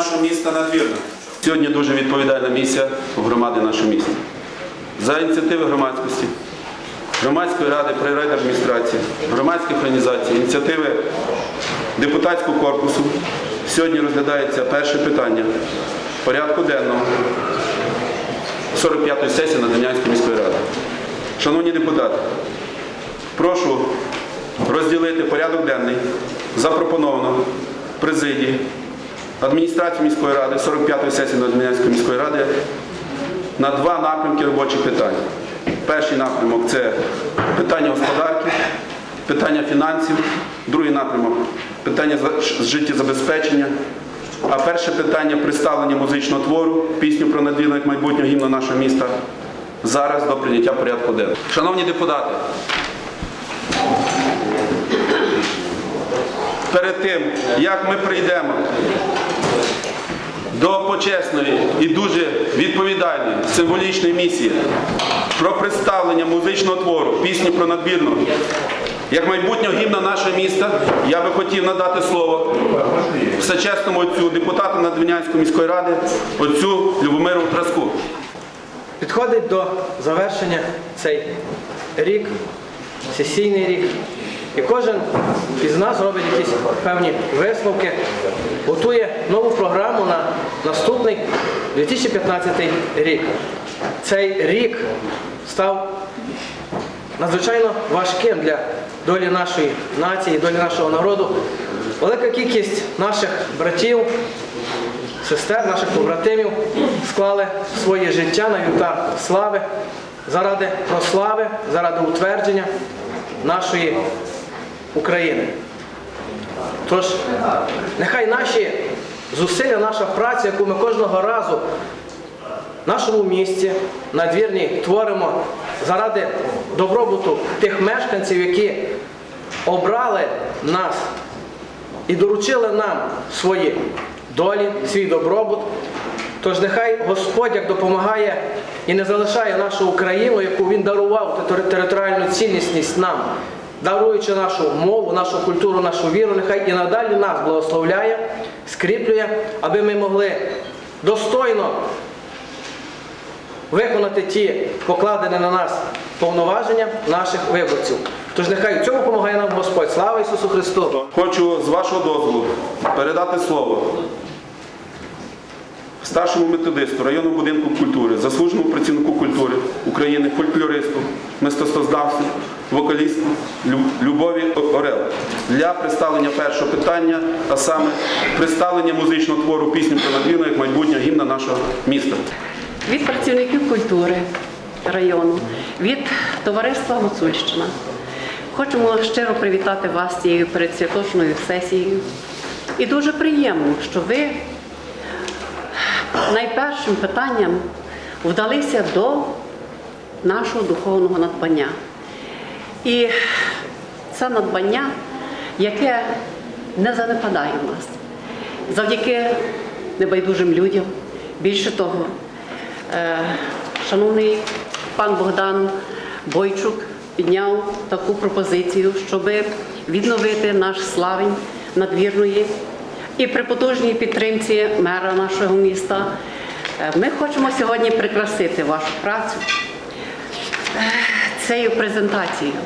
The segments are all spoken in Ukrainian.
нашого міста надвірна. Сьогодні дуже відповідальна місія у громади нашого міста. За ініціативи громадськості, громадської ради при райдержадміністрації, громадських організацій, ініціативи депутатського корпусу. Сьогодні розглядається перше питання порядку денного 45-ї сесії Надвірнянської міської ради. Шановні депутати, прошу розділити порядок денний, запропоновано президії, адміністрації міської ради, 45-ї сесії Надвірнянської міської ради на два напрямки робочих питань. Перший напрямок це питання господарки, питання фінансів, другий напрямок питання за- життєзабезпечення. А перше питання представлення музичного твору, пісню про надвірну майбутнього гімна нашого міста. Зараз до прийняття порядку денного. Шановні депутати, перед тим, як ми прийдемо до почесної і дуже відповідальної символічної місії про представлення музичного твору пісні про надвірну як майбутнього гімна нашого міста, я би хотів надати слово всечесному отцю депутату Надвірнянської міської ради, отцю Любомиру Траску. Підходить до завершення цей рік, сесійний рік. І кожен із нас робить якісь певні висновки, готує нову програму на наступний 2015 рік. Цей рік став надзвичайно важким для долі нашої нації, долі нашого народу. Велика кількість наших братів, сестер, наших побратимів склали своє життя на вівтар слави заради прослави, заради утвердження нашої України. Тож, нехай наші зусилля, наша праця, яку ми кожного разу в нашому місті надвірні творимо заради добробуту тих мешканців, які обрали нас і доручили нам свої долі, свій добробут. Тож нехай Господь як допомагає і не залишає нашу Україну, яку Він дарував територіальну цілісність нам, даруючи нашу мову, нашу культуру, нашу віру, нехай і надалі нас благословляє, скріплює, аби ми могли достойно виконати ті покладені на нас повноваження наших виборців. Тож нехай у цьому допомагає нам Господь. Слава Ісусу Христу! Хочу з вашого дозволу передати слово старшому методисту районного будинку культури, заслуженому працівнику культури України, фольклористу, мистецтвознавцю, вокалісту Лю- Любові Орел для представлення першого питання, а саме представлення музичного твору пісню про надвірну як майбутнього гімна нашого міста. від працівників культури району, від товариства Гуцульщина. Хочемо щиро привітати вас цією передсвяточною сесією. І дуже приємно, що ви найпершим питанням вдалися до нашого духовного надбання. І це надбання, яке не занепадає в нас завдяки небайдужим людям. Більше того, е, шановний пан Богдан Бойчук підняв таку пропозицію, щоб відновити наш славень надвірної і при потужній підтримці мера нашого міста. е, Ми хочемо сьогодні прикрасити вашу працю е, цією презентацією.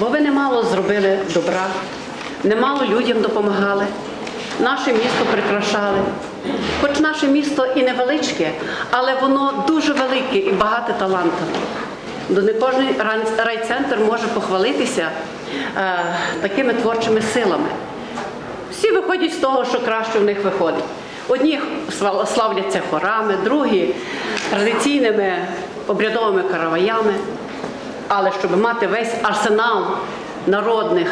Бо ви немало зробили добра, немало людям допомагали, наше місто прикрашали. Хоч наше місто і невеличке, але воно дуже велике і багате талантами. До не кожен рай- райцентр може похвалитися е, такими творчими силами. Всі виходять з того, що краще в них виходить. Одні славляться хорами, другі традиційними обрядовими караваями. Але щоб мати весь арсенал народних,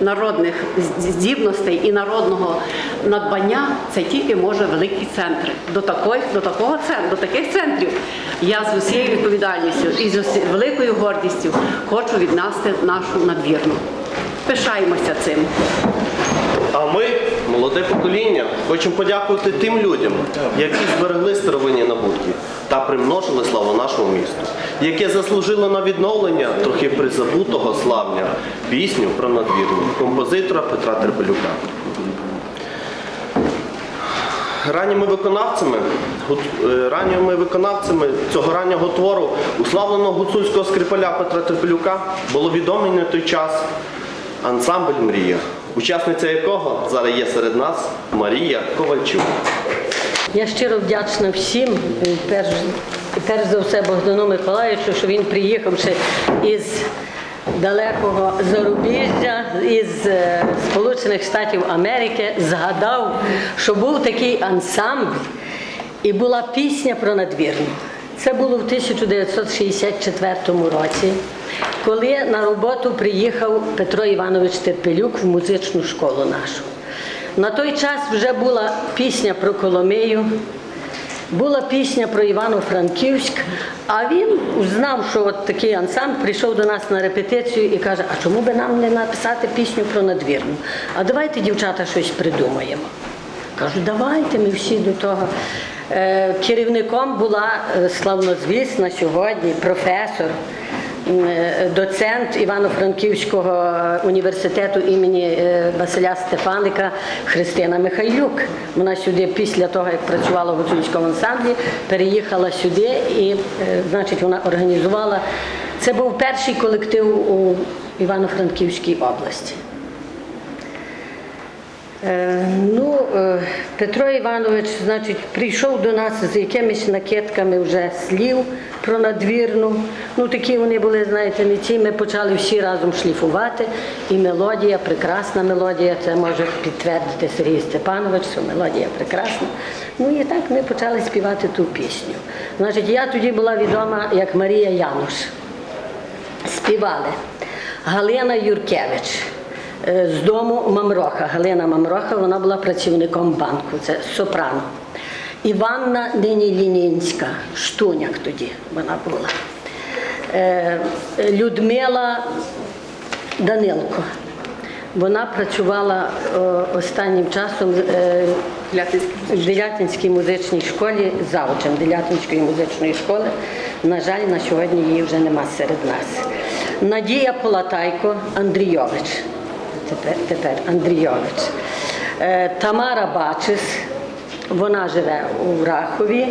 народних здібностей і народного надбання, це тільки може великі центри. До, такої, до, такого, до таких центрів я з усією відповідальністю і з великою гордістю хочу віднести нашу надвірну. Пишаємося цим. А ми, молоде покоління, хочемо подякувати тим людям, які зберегли старовинні набутки та примножили славу нашому місту, яке заслужило на відновлення трохи призабутого славня пісню про надвірну композитора Петра Терпелюка. ранніми виконавцями, е, ранніми виконавцями цього раннього твору уславленого гуцульського скрипаля Петра Терпелюка було відомий на той час ансамбль Мрія, учасниця якого зараз є серед нас Марія Ковальчук. Я щиро вдячна всім, перш, перш за все Богдану Миколаївичу, що він приїхав ще із далекого зарубіжжя, із е, Сполучених Штатів Америки, згадав, що був такий ансамбль і була пісня про надвірну. Це було в 1964 році, коли на роботу приїхав Петро Іванович Терпелюк в музичну школу нашу. На той час вже була пісня про Коломию, була пісня про Івано-Франківськ, а він узнав, що от такий ансамбль прийшов до нас на репетицію і каже, а чому би нам не написати пісню про надвірну? А давайте, дівчата, щось придумаємо. Кажу, давайте ми всі до того. Е, Керівником була е, славнозвісна сьогодні професор, доцент Івано-Франківського університету імені е, Василя Стефаника Христина Михайлюк. Вона сюди після того, як працювала в гуцульському ансамблі, переїхала сюди і, е, значить, вона організувала. Це був перший колектив у Івано-Франківській області. Е, Ну, е, Петро Іванович, значить, прийшов до нас з якимись накидками вже слів про надвірну. Ну, такі вони були, знаєте, не ці. Ми почали всі разом шліфувати. І мелодія, прекрасна мелодія, це може підтвердити Сергій Степанович, що мелодія прекрасна. Ну і так ми почали співати ту пісню. Значить, я тоді була відома як Марія Януш співали Галина Юркевич з дому Мамроха. Галина Мамроха, вона була працівником банку, це сопрано. Іванна нині Лінінська, штуняк тоді вона була. Е, Людмила Данилко. Вона працювала е, останнім часом е, в Делятинській музичній школі завучем Делятинської музичної школи. На жаль, на сьогодні її вже нема серед нас. Надія Полатайко Андрійович. Тепер, тепер Андрійович. Е, Тамара Бачис, вона живе у Рахові.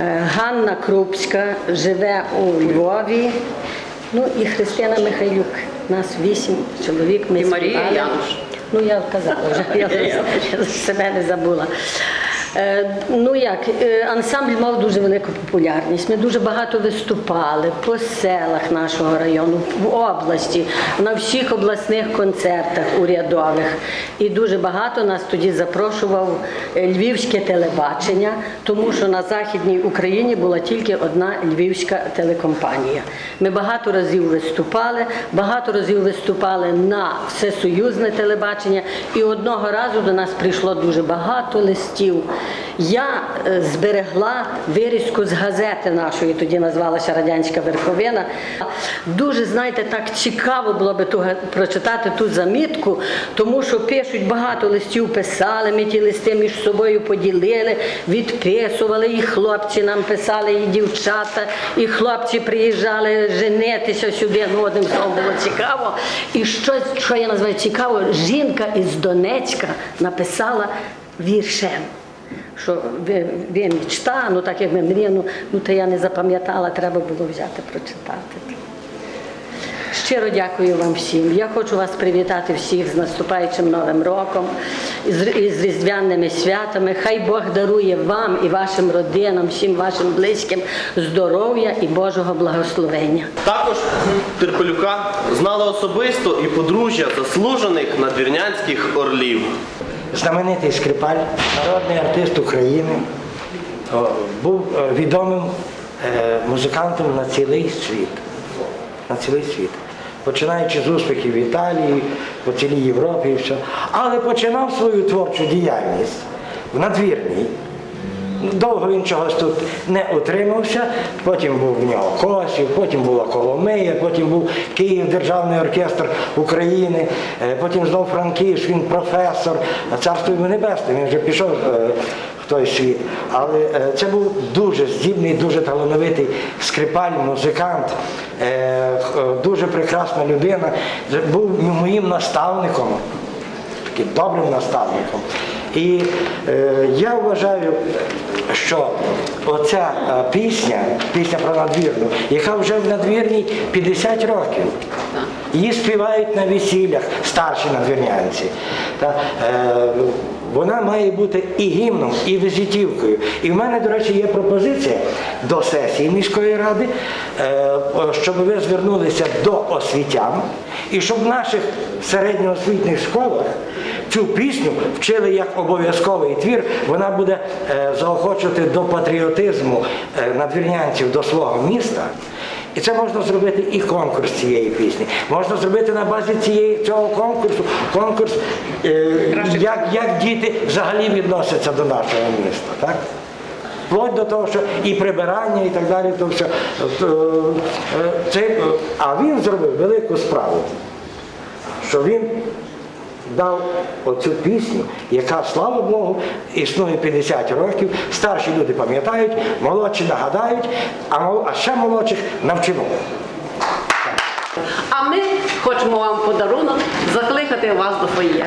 Е, Ганна Крупська живе у Львові. Ну і Христина Михайлюк. Нас вісім чоловік. Ми І Марія. Януш. Ну, я казала вже, я, я себе не забула. Е, ну як, е, ансамбль мав дуже велику популярність. Ми дуже багато виступали по селах нашого району, в області, на всіх обласних концертах урядових. І дуже багато нас тоді запрошував е, львівське телебачення, тому що на Західній Україні була тільки одна львівська телекомпанія. Ми багато разів виступали, багато разів виступали на всесоюзне телебачення, і одного разу до нас прийшло дуже багато листів. Я е, зберегла вирізку з газети нашої, тоді називалася Радянська Верховина. Дуже, знаєте, так цікаво було би ту, прочитати ту замітку, тому що пишуть багато листів, писали, ми ті листи між собою поділили, відписували, і хлопці нам писали, і дівчата, і хлопці приїжджали женитися сюди. Ну, одним словом було цікаво. І що, що я називаю цікаво, жінка із Донецька написала віршем що ви, мечта, ну так як ми мріємо, ну, ну то я не запам'ятала, треба було взяти, прочитати. Щиро дякую вам всім. Я хочу вас привітати всіх з наступаючим Новим роком і з, різдвяними святами. Хай Бог дарує вам і вашим родинам, всім вашим близьким здоров'я і Божого благословення. Також Терпелюка знали особисто і подружжя заслужених надвірнянських орлів. Знаменитий скрипаль, народний артист України, був е, відомим е, музикантом на цілий світ. На цілий світ. Починаючи з успіхів в Італії, по цілій Європі і все. Але починав свою творчу діяльність в надвірній. Довго він чогось тут не утримався, потім був в нього Косів, потім була Коломия, потім був Київ Державний оркестр України, е, потім знов Франківськ, він професор, царство йому небесне, він вже пішов е, в той світ. Але е, це був дуже здібний, дуже талановитий скрипаль, музикант, дуже прекрасна людина, був моїм наставником таким добрим наставником. І е, я вважаю, що оця е, пісня, пісня про надвірну, яка вже в надвірній 50 років. Її співають на весіллях старші надвірнянці. Та, е, вона має бути і гімном, і візитівкою. І в мене, до речі, є пропозиція до сесії міської ради, е, щоб ви звернулися до освітян і щоб в наших середньоосвітніх школах цю пісню вчили як обов'язковий твір. Вона буде е, заохочувати до патріотизму е, надвірнянців до свого міста. І це можна зробити і конкурс цієї пісні. Можна зробити на базі цієї, цього конкурсу конкурс, е, як, як діти взагалі відносяться до нашого міста. Так? Вплоть до того, що і прибирання, і так далі, то все. Е, Це, а він зробив велику справу, що він дав оцю пісню, яка, слава Богу, існує 50 років. Старші люди пам'ятають, молодші нагадають, а, ще молодших навчимо. А ми хочемо вам подарунок закликати вас до фоє.